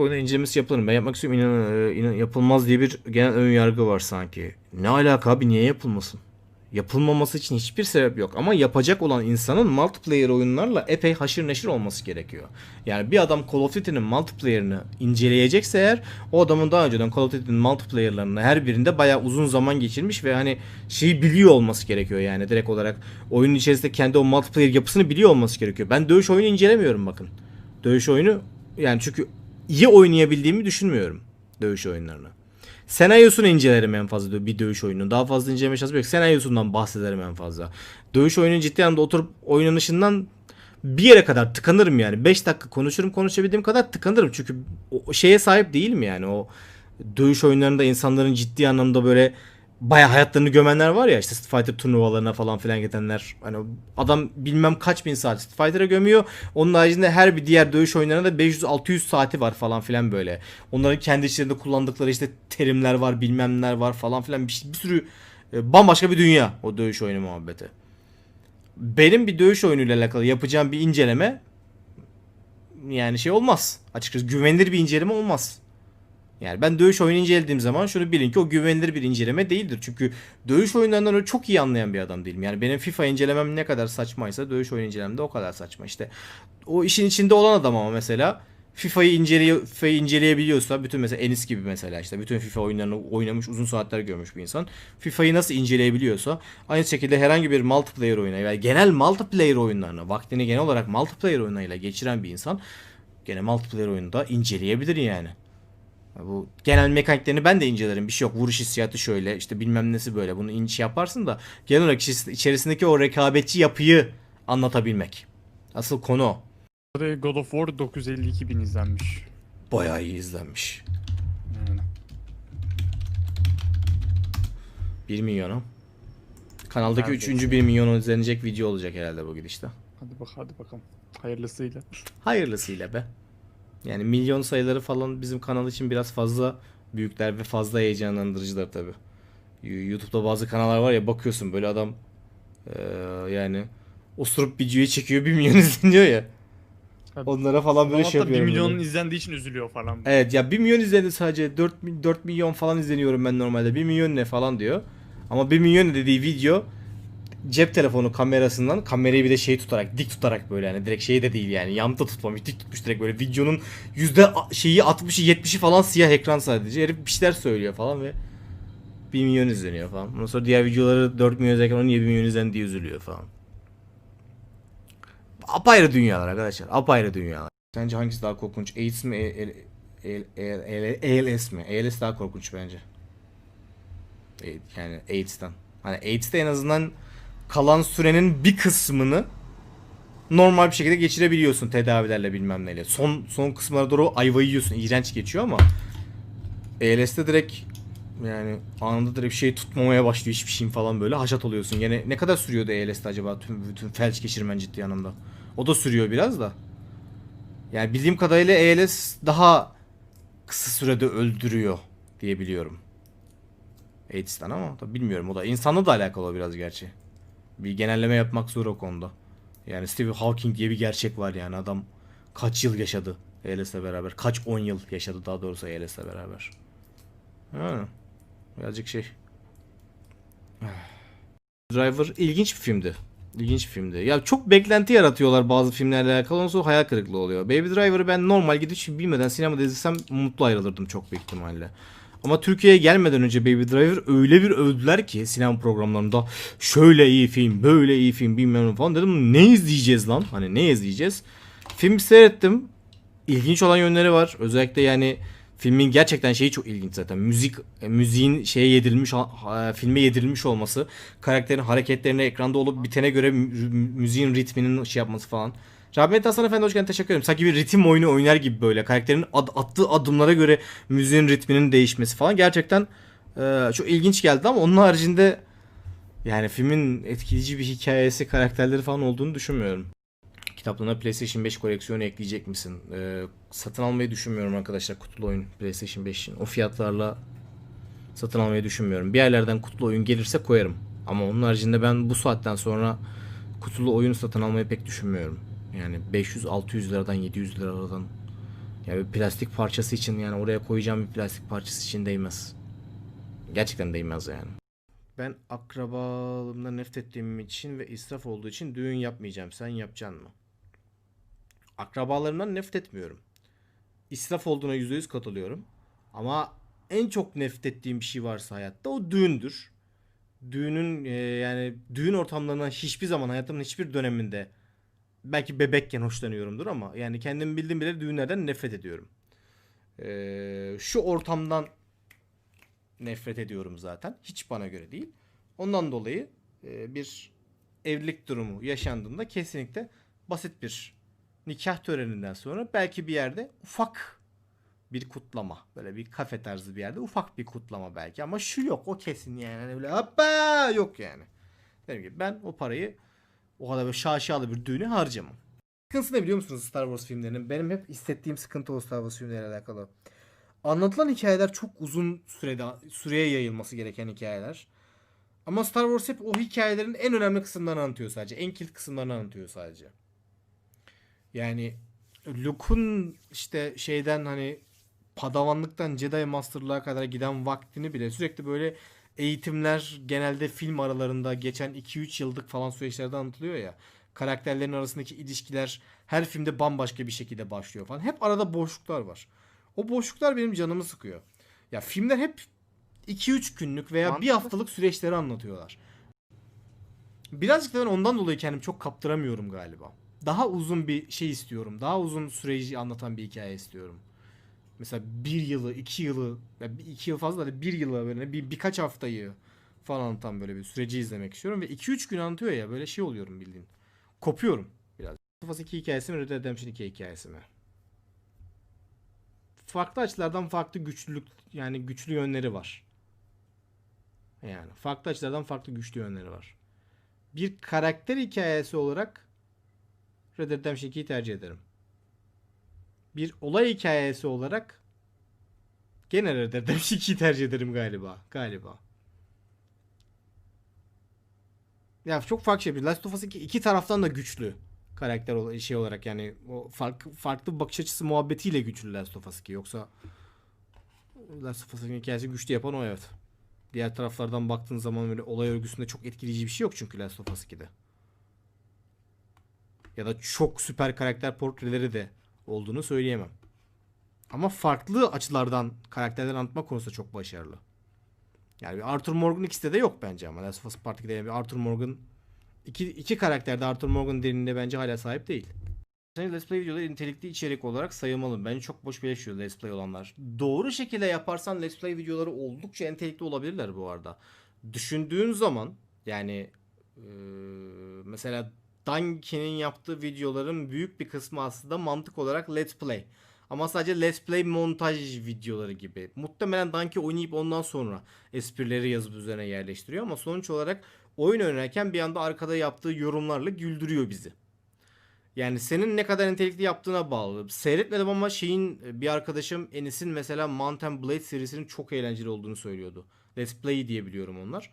oyunu incelemesi yapılır. Ben yapmak istiyorum. İnan, e, inan, yapılmaz diye bir genel ön yargı var sanki. Ne alaka abi niye yapılmasın? Yapılmaması için hiçbir sebep yok. Ama yapacak olan insanın multiplayer oyunlarla epey haşır neşir olması gerekiyor. Yani bir adam Call of Duty'nin multiplayer'ını inceleyecekse eğer o adamın daha önceden Call of Duty'nin multiplayer'larını her birinde bayağı uzun zaman geçirmiş ve hani şeyi biliyor olması gerekiyor yani direkt olarak oyunun içerisinde kendi o multiplayer yapısını biliyor olması gerekiyor. Ben dövüş oyunu incelemiyorum bakın. Dövüş oyunu yani çünkü iyi oynayabildiğimi düşünmüyorum dövüş oyunlarını. Senaryosunu incelerim en fazla bir dövüş oyununun. Daha fazla inceleme şansı yok. Senaryosundan bahsederim en fazla. Dövüş oyunun ciddi anlamda oturup oynanışından bir yere kadar tıkanırım yani. 5 dakika konuşurum konuşabildiğim kadar tıkanırım. Çünkü o şeye sahip değilim yani. O dövüş oyunlarında insanların ciddi anlamda böyle bayağı hayatlarını gömenler var ya işte Street Fighter turnuvalarına falan filan gidenler. Hani adam bilmem kaç bin saat Street Fighter'a gömüyor. Onun haricinde her bir diğer dövüş oyunlarında da 500-600 saati var falan filan böyle. Onların kendi içlerinde kullandıkları işte terimler var bilmem neler var falan filan bir, bir sürü e, bambaşka bir dünya o dövüş oyunu muhabbeti. Benim bir dövüş oyunuyla alakalı yapacağım bir inceleme yani şey olmaz. Açıkçası güvenilir bir inceleme olmaz. Yani ben dövüş oyunu incelediğim zaman şunu bilin ki o güvenilir bir inceleme değildir. Çünkü dövüş oyunlarından öyle çok iyi anlayan bir adam değilim. Yani benim FIFA incelemem ne kadar saçmaysa dövüş oyunu incelemem de o kadar saçma. İşte o işin içinde olan adam ama mesela FIFA'yı inceliyor, FIFA'yı inceleyebiliyorsa bütün mesela Enis gibi mesela işte bütün FIFA oyunlarını oynamış uzun saatler görmüş bir insan. FIFA'yı nasıl inceleyebiliyorsa aynı şekilde herhangi bir multiplayer oyuna yani genel multiplayer oyunlarına vaktini genel olarak multiplayer oyunlarıyla geçiren bir insan gene multiplayer oyunda inceleyebilir yani. Bu genel mekaniklerini ben de incelerim. Bir şey yok. Vuruş hissiyatı şöyle. işte bilmem nesi böyle. Bunu inç yaparsın da genel olarak içeris- içerisindeki o rekabetçi yapıyı anlatabilmek. Asıl konu o. God of War 952 bin izlenmiş. Bayağı iyi izlenmiş. Yani. 1 milyona. Kanaldaki Neredeyse. 3. 1 milyon izlenecek video olacak herhalde bu gidişte. Hadi bak hadi bakalım. Hayırlısıyla. Hayırlısıyla be. Yani milyon sayıları falan bizim kanal için biraz fazla büyükler ve fazla heyecanlandırıcılar tabi. YouTube'da bazı kanallar var ya bakıyorsun böyle adam eee, yani osurup videoyu çekiyor 1 milyon izleniyor ya. Tabii. Onlara falan böyle Ama şey hatta 1 yapıyorum. milyonun böyle. izlendiği için üzülüyor falan. Evet ya 1 milyon izlendi sadece 4, 4 milyon falan izleniyorum ben normalde 1 milyon ne falan diyor. Ama 1 milyon dediği video cep telefonu kamerasından kamerayı bir de şey tutarak dik tutarak böyle yani direkt şey de değil yani yamta tutmamış dik tutmuş direkt böyle videonun yüzde şeyi 60'ı 70'i falan siyah ekran sadece herif bir şeyler söylüyor falan ve 1 milyon izleniyor falan. Ondan sonra diğer videoları 4 milyon izlerken onun 7 milyon izlendi diye üzülüyor falan. Apayrı dünyalar arkadaşlar apayrı dünyalar. Sence hangisi daha korkunç? AIDS mi? ALS mi? ALS daha korkunç bence. Yani AIDS'ten. Hani AIDS'te en azından kalan sürenin bir kısmını normal bir şekilde geçirebiliyorsun tedavilerle bilmem neyle. Son son kısımlara doğru ayva yiyorsun. İğrenç geçiyor ama ALS'te direkt yani anında direkt bir şey tutmamaya başlıyor hiçbir şeyin falan böyle haşat oluyorsun. Yani ne kadar sürüyordu ALS'te acaba tüm bütün felç geçirmen ciddi anlamda. O da sürüyor biraz da. Yani bildiğim kadarıyla ALS daha kısa sürede öldürüyor diye biliyorum. AIDS'ten ama tabii bilmiyorum o da insanla da alakalı biraz gerçi. Bir genelleme yapmak zor o konuda. Yani Stephen Hawking diye bir gerçek var yani adam kaç yıl yaşadı ALS'le beraber. Kaç 10 yıl yaşadı daha doğrusu ALS'le beraber. Ha, birazcık şey. Driver ilginç bir filmdi. İlginç bir filmdi. Ya çok beklenti yaratıyorlar bazı filmlerle alakalı. Ondan sonra hayal kırıklığı oluyor. Baby Driver'ı ben normal gidip bilmeden sinemada izlesem mutlu ayrılırdım çok büyük ihtimalle. Ama Türkiye'ye gelmeden önce Baby Driver öyle bir övdüler ki sinema programlarında şöyle iyi film, böyle iyi film bilmem falan dedim ne izleyeceğiz lan? Hani ne izleyeceğiz? Film seyrettim. İlginç olan yönleri var. Özellikle yani filmin gerçekten şeyi çok ilginç zaten. Müzik e, müziğin şeye yedirilmiş filme yedirilmiş olması, karakterin hareketlerine ekranda olup bitene göre mü- müziğin ritminin şey yapması falan. Rahmetli Hasan Efendi hoş teşekkür ederim. Sanki bir ritim oyunu oynar gibi böyle. Karakterin ad- attığı adımlara göre müziğin ritminin değişmesi falan gerçekten e, çok ilginç geldi ama onun haricinde yani filmin etkileyici bir hikayesi, karakterleri falan olduğunu düşünmüyorum. Kitaplarına PlayStation 5 koleksiyonu ekleyecek misin? Ee, satın almayı düşünmüyorum arkadaşlar kutulu oyun PlayStation 5 için. O fiyatlarla satın almayı düşünmüyorum. Bir yerlerden kutulu oyun gelirse koyarım. Ama onun haricinde ben bu saatten sonra kutulu oyun satın almayı pek düşünmüyorum. Yani 500-600 liradan 700 liradan Ya bir plastik parçası için yani oraya koyacağım bir plastik parçası için değmez. Gerçekten değmez yani. Ben akrabalığımdan nefret ettiğim için ve israf olduğu için düğün yapmayacağım. Sen yapacaksın mı? Akrabalarımdan nefret etmiyorum. İsraf olduğuna %100 katılıyorum. Ama en çok nefret ettiğim bir şey varsa hayatta o düğündür. Düğünün e, yani düğün ortamlarından hiçbir zaman hayatımın hiçbir döneminde belki bebekken hoşlanıyorumdur ama yani kendimi bildiğim bile düğünlerden nefret ediyorum. E, şu ortamdan nefret ediyorum zaten. Hiç bana göre değil. Ondan dolayı e, bir evlilik durumu yaşandığında kesinlikle basit bir nikah töreninden sonra belki bir yerde ufak bir kutlama. Böyle bir kafe tarzı bir yerde ufak bir kutlama belki ama şu yok o kesin yani. Hani böyle hoppa yok yani. Dediğim gibi ben o parayı o kadar böyle şaşalı bir düğüne harcamam. Sıkıntısı ne biliyor musunuz Star Wars filmlerinin? Benim hep hissettiğim sıkıntı o Star Wars filmleriyle alakalı. Anlatılan hikayeler çok uzun sürede süreye yayılması gereken hikayeler. Ama Star Wars hep o hikayelerin en önemli kısımlarını anlatıyor sadece. En kilit kısımlarını anlatıyor sadece. Yani Luke'un işte şeyden hani padavanlıktan Jedi Master'lığa kadar giden vaktini bile sürekli böyle eğitimler genelde film aralarında geçen 2-3 yıllık falan süreçlerde anlatılıyor ya. Karakterlerin arasındaki ilişkiler her filmde bambaşka bir şekilde başlıyor falan. Hep arada boşluklar var. O boşluklar benim canımı sıkıyor. Ya filmler hep 2-3 günlük veya bir Mantıklı. haftalık süreçleri anlatıyorlar. Birazcık da ben ondan dolayı kendimi çok kaptıramıyorum galiba. Daha uzun bir şey istiyorum. Daha uzun süreci anlatan bir hikaye istiyorum. Mesela bir yılı, iki yılı, ya bir- iki yıl fazla da bir yılı böyle bir, birkaç haftayı falan anlatan böyle bir süreci izlemek istiyorum. Ve 2-3 gün anlatıyor ya böyle şey oluyorum bildiğin. Kopuyorum biraz. Last of Us 2 hikayesi mi Red Dead Redemption 2 hikayesi mi? Farklı açılardan farklı güçlülük yani güçlü yönleri var. Yani farklı açılardan farklı güçlü yönleri var. Bir karakter hikayesi olarak Red Dead Redemption 2'yi tercih ederim. Bir olay hikayesi olarak gene Red Dead Redemption 2'yi tercih ederim galiba. Galiba. Ya çok farklı şey. Last of Us 2 iki taraftan da güçlü karakter şey olarak yani o farklı farklı bakış açısı muhabbetiyle güçlü Last of Us 2 yoksa Last of Us'ın hikayesi güçlü yapan o evet. Diğer taraflardan baktığın zaman böyle olay örgüsünde çok etkileyici bir şey yok çünkü Last of Us 2'de. Ya da çok süper karakter portreleri de olduğunu söyleyemem. Ama farklı açılardan karakterleri anlatma konusunda çok başarılı. Yani bir Arthur Morgan ikisi de yok bence ama Last of Us Part 2'de yani bir Arthur Morgan iki, iki karakter de Arthur Morgan derinliğine bence hala sahip değil. Let's Play videoları nitelikli içerik olarak sayılmalı. Bence çok boş beleşiyor Let's Play olanlar. Doğru şekilde yaparsan Let's Play videoları oldukça nitelikli olabilirler bu arada. Düşündüğün zaman yani eee, mesela Danke'nin yaptığı videoların büyük bir kısmı aslında mantık olarak Let's Play. Ama sadece Let's Play montaj videoları gibi. Muhtemelen Danke oynayıp ondan sonra esprileri yazıp üzerine yerleştiriyor ama sonuç olarak oyun oynarken bir anda arkada yaptığı yorumlarla güldürüyor bizi. Yani senin ne kadar nitelikli yaptığına bağlı. Seyretmedim ama şeyin bir arkadaşım Enis'in mesela Mountain Blade serisinin çok eğlenceli olduğunu söylüyordu. Let's Play diye biliyorum onlar.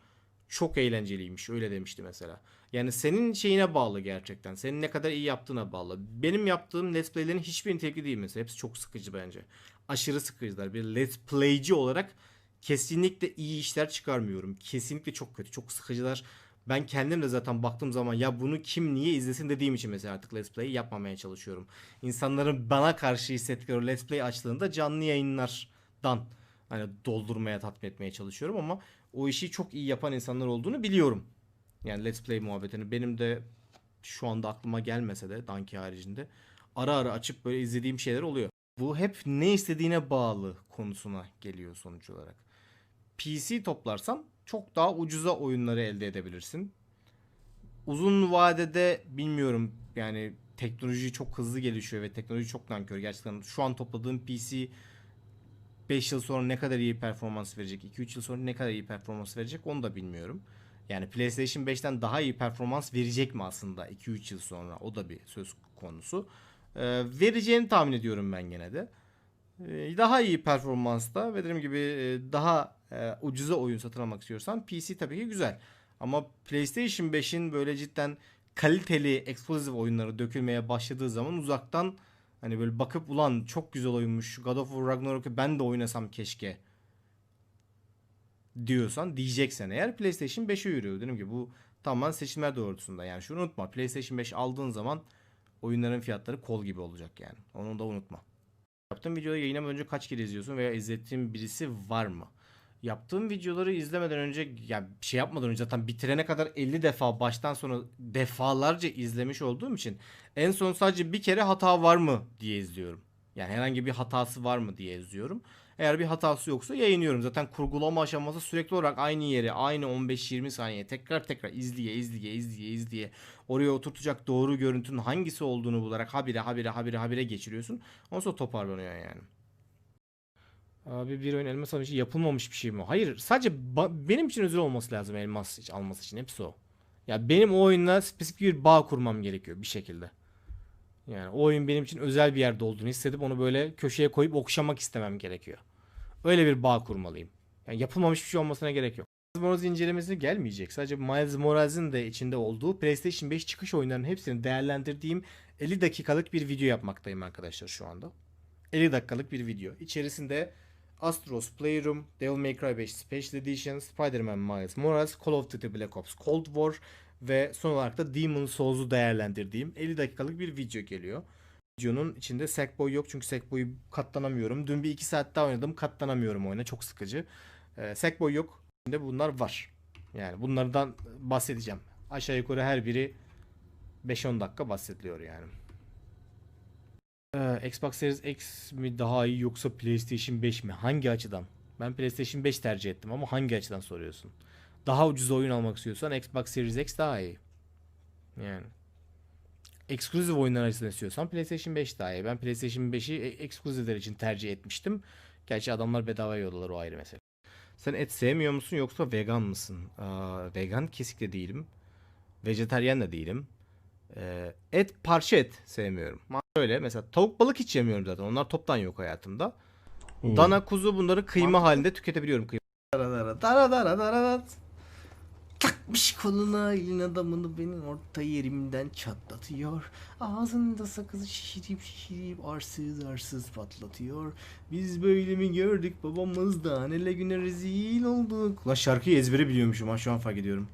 Çok eğlenceliymiş öyle demişti mesela. Yani senin şeyine bağlı gerçekten. Senin ne kadar iyi yaptığına bağlı. Benim yaptığım Let's Play'lerin hiçbir nitelikli değil mesela. Hepsi çok sıkıcı bence. Aşırı sıkıcılar. Bir Let's Play'ci olarak kesinlikle iyi işler çıkarmıyorum. Kesinlikle çok kötü. Çok sıkıcılar. Ben kendim de zaten baktığım zaman ya bunu kim niye izlesin dediğim için mesela artık Let's Play yapmamaya çalışıyorum. İnsanların bana karşı hissettikleri Let's Play açlığında canlı yayınlardan hani doldurmaya, tatmin etmeye çalışıyorum ama o işi çok iyi yapan insanlar olduğunu biliyorum. Yani Let's Play muhabbetini benim de şu anda aklıma gelmese de Danki haricinde ara ara açıp böyle izlediğim şeyler oluyor. Bu hep ne istediğine bağlı konusuna geliyor sonuç olarak. PC toplarsan çok daha ucuza oyunları elde edebilirsin. Uzun vadede bilmiyorum yani teknoloji çok hızlı gelişiyor ve teknoloji çok nankör. Gerçekten şu an topladığım PC 5 yıl sonra ne kadar iyi performans verecek, 2-3 yıl sonra ne kadar iyi performans verecek onu da bilmiyorum. Yani PlayStation 5'ten daha iyi performans verecek mi aslında 2-3 yıl sonra? O da bir söz konusu. Ee, vereceğini tahmin ediyorum ben gene de. Ee, daha iyi performansta ve dediğim gibi e, daha e, ucuza oyun satın almak istiyorsan PC tabii ki güzel. Ama PlayStation 5'in böyle cidden kaliteli, eksklusif oyunları dökülmeye başladığı zaman uzaktan Hani böyle bakıp ulan çok güzel oyunmuş. God of War Ragnarok'u ben de oynasam keşke diyorsan diyeceksen eğer PlayStation 5'e yürüyor. Dedim ki bu tamamen seçimler doğrultusunda. Yani şunu unutma. PlayStation 5 aldığın zaman oyunların fiyatları kol gibi olacak yani. Onu da unutma. Yaptığım videoyu yayınlamadan önce kaç kere izliyorsun veya izlettiğin birisi var mı? Yaptığım videoları izlemeden önce ya bir şey yapmadan önce zaten bitirene kadar 50 defa baştan sona defalarca izlemiş olduğum için en son sadece bir kere hata var mı diye izliyorum. Yani herhangi bir hatası var mı diye izliyorum. Eğer bir hatası yoksa yayınlıyorum. Zaten kurgulama aşaması sürekli olarak aynı yeri, aynı 15-20 saniye tekrar tekrar izleye izleye izleye izleye oraya oturtacak doğru görüntünün hangisi olduğunu bularak habire habire habire habire geçiriyorsun. Ondan sonra toparlanıyor yani. Abi bir oyun elmas almış yapılmamış bir şey mi? Hayır sadece benim için özel olması lazım elmas alması için hepsi o. Ya benim o oyunla spesifik bir bağ kurmam gerekiyor bir şekilde. Yani o oyun benim için özel bir yerde olduğunu hissedip onu böyle köşeye koyup okşamak istemem gerekiyor. Öyle bir bağ kurmalıyım. Yani yapılmamış bir şey olmasına gerek yok. Miles Morales incelemesi gelmeyecek. Sadece Miles Morales'in de içinde olduğu PlayStation 5 çıkış oyunlarının hepsini değerlendirdiğim 50 dakikalık bir video yapmaktayım arkadaşlar şu anda. 50 dakikalık bir video. İçerisinde Astros Playroom, Devil May Cry 5 Special Edition, Spider-Man Miles Morales, Call of Duty Black Ops Cold War ve son olarak da Demon Souls'u değerlendirdiğim 50 dakikalık bir video geliyor. Videonun içinde Sackboy yok çünkü Sackboy'u katlanamıyorum. Dün bir 2 saat daha oynadım katlanamıyorum oyuna çok sıkıcı. Ee, Sackboy yok. Şimdi bunlar var. Yani bunlardan bahsedeceğim. Aşağı yukarı her biri 5-10 dakika bahsediliyor yani. Ee, Xbox Series X mi daha iyi yoksa PlayStation 5 mi? Hangi açıdan? Ben PlayStation 5 tercih ettim ama hangi açıdan soruyorsun? Daha ucuz oyun almak istiyorsan Xbox Series X daha iyi. Yani. Exclusive oyunlar açısından istiyorsan PlayStation 5 daha iyi. Ben PlayStation 5'i e- exclusive'ler için tercih etmiştim. Gerçi adamlar bedava yollar o ayrı mesele. Sen et sevmiyor musun yoksa vegan mısın? Aa, vegan kesinlikle değilim. Vejetaryen de değilim. Ee, et parça et sevmiyorum. Şöyle mesela tavuk balık hiç yemiyorum zaten. Onlar toptan yok hayatımda. Dana kuzu bunları kıyma halinde tüketebiliyorum. Kıyma. Dara dara dara dara. Takmış koluna elin adamını benim orta yerimden çatlatıyor. Ağzında sakızı şişirip şişirip arsız arsız patlatıyor. Biz böyle mi gördük babamızdan hele güne rezil olduk. Ulan şarkıyı ezbere biliyormuşum ha şu an fark ediyorum.